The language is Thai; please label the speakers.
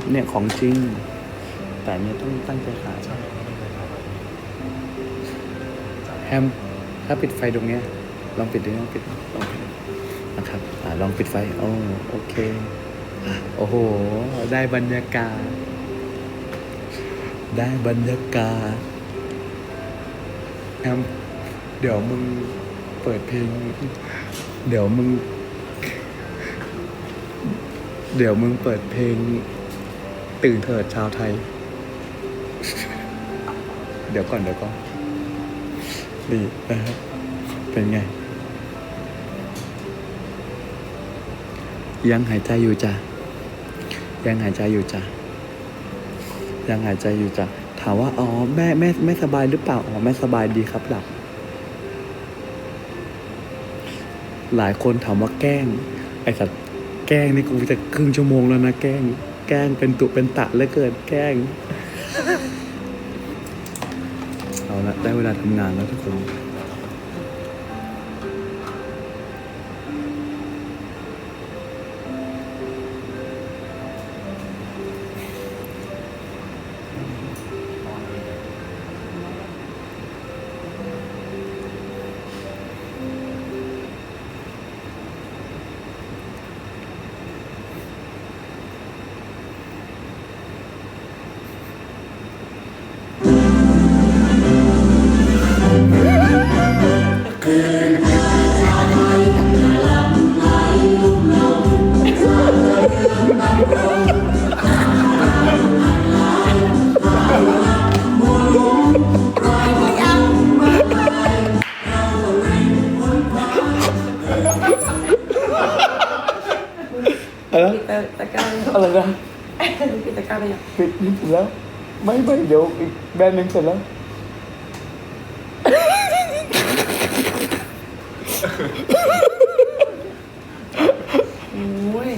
Speaker 1: ครับเนี่ยของจริง แต่เนี่ยต้องตั้งใจขาย
Speaker 2: ใช่
Speaker 1: แฮมถ้าปิดไฟตรงเนี้ย ลองปิดดิลองปิดลองปิดนะครับอ่าลองปิดไฟโอ้โอเค โอ้โห ได้บรรยากาศ ได้บรรยากาศแอมเดี๋ยวมึงเปิดเพลง เดี๋ยวมึง เดี๋ยวมึงเปิดเพลง ตื่นเถิดชาวไทย เดี๋ยวก่อนเดี๋ยวก่อนดีนะครับเป็นไง ยังหายใจอยู่จ้ะยังหายใจอยู่จ้ะยังหายใจอยู่จ้ะถามว่าอ๋อแม่แม่แม่สบายหรือเปล่าอ๋อแม่สบายดีครับหลับหลายคนถามว่าแกล้ง ไอ้สัตว์แกล้งนี่กูจะครึ่งชั่วโมงแล้วนะแกล้ง แกล้งเป็นตุเป็นตะเหลือเกินแกล้ง เอาละได้เวลาทำงานแล้วทุกคน อะไร
Speaker 3: ปิดตะกร้าไปยัง
Speaker 1: อ
Speaker 3: โอ้ย